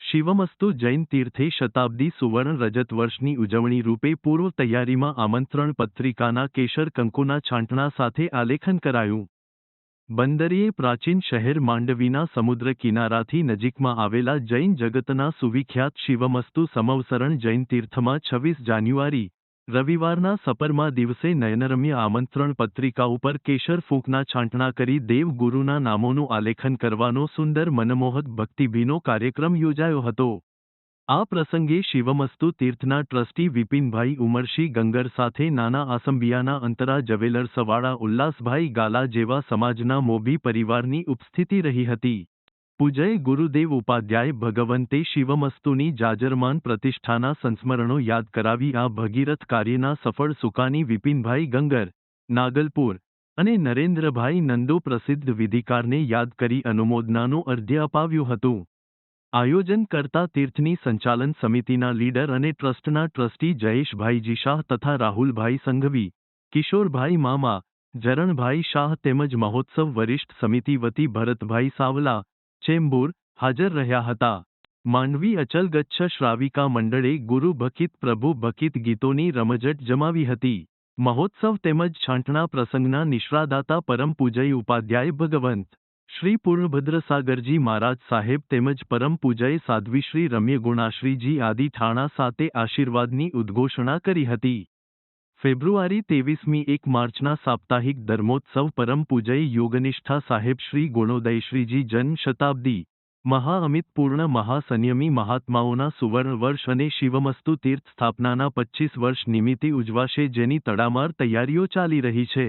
શિવમસ્તુ જૈન તીર્થે શતાબ્દી સુવર્ણ રજત વર્ષની ઉજવણી રૂપે પૂર્વ તૈયારીમાં આમંત્રણ પત્રિકાના કેશર કંકુના છાંટણા સાથે આલેખન કરાયું બંદરીએ પ્રાચીન શહેર માંડવીના સમુદ્ર કિનારાથી નજીકમાં આવેલા જૈન જગતના સુવિખ્યાત શિવમસ્તુ સમવસરણ જૈન તીર્થમાં છવ્વીસ જાન્યુઆરી રવિવારના સપરમાં દિવસે નયનરમ્ય આમંત્રણ પત્રિકા ઉપર કેશર ફૂંકના છાંટણા કરી દેવગુરુના નામોનું આલેખન કરવાનો સુંદર મનમોહક ભક્તિભીનો કાર્યક્રમ યોજાયો હતો. આ પ્રસંગે શિવમસ્તુ તીર્થના ટ્રસ્ટી વિપિનભાઈ ઉમરશી ગંગર સાથે નાના આસંબિયાના અંતરા જવેલર સવાળા ઉલ્લાસભાઈ ગાલા જેવા સમાજના મોભી પરિવારની ઉપસ્થિતિ રહી હતી. પૂજય ગુરુદેવ ઉપાધ્યાય ભગવંતે શિવમસ્તુની જાજરમાન પ્રતિષ્ઠાના સંસ્મરણો યાદ કરાવી આ ભગીરથ કાર્યના સફળ સુકાની વિપિનભાઈ ગંગર, નાગલપુર અને નરેન્દ્રભાઈ નંદો પ્રસિદ્ધ વિધિકારને યાદ કરી અનુમોદનાનું અર્ધ્ય અપાવ્યું હતું. આયોજન કરતા તીર્થની સંચાલન સમિતિના લીડર અને ટ્રસ્ટના ટ્રસ્ટી જયેશભાઈજી શાહ તથા રાહુલભાઈ સંઘવી, કિશોરભાઈ મામા, જરણભાઈ શાહ તેમજ મહોત્સવ વરિષ્ઠ સમિતિ વતી ભરતભાઈ સાવલા ચેમ્બુર હાજર રહ્યા હતા. માંડવી અચલ ગચ્છ શ્રાવિકા મંડળે ગુરુ ભકિત પ્રભુ ભકિત ગીતોની રમઝટ જમાવી હતી. મહોત્સવ તેમજ છાંટણા પ્રસંગના નિશ્રાદાતા પરમ પૂજય ઉપાધ્યાય ભગવંત, શ્રી પૂર્ણભદ્રસાગરજી મહારાજ સાહેબ તેમજ પરમ પૂજય સાધ્વીશ્રી રમ્ય ગુણાશ્રીજી આદિ ઠાણા સાથે આશીર્વાદની ઉદ્ઘોષણા કરી હતી. ફેબ્રુઆરી તેવીસમી એક માર્ચના સાપ્તાહિક ધર્મોત્સવ પરમ પૂજય યોગનિષ્ઠા સાહેબ શ્રી ગુણોદયશ્રીજી જન્મ શતાબ્દી. મહાઅમિતપૂર્ણ મહાસંયમી મહાત્માઓના સુવર્ણ વર્ષ અને શિવમસ્તુ તીર્થ સ્થાપનાના પચ્ચીસ વર્ષ નિમિત્તે ઉજવાશે જેની તડામાર તૈયારીઓ ચાલી રહી છે.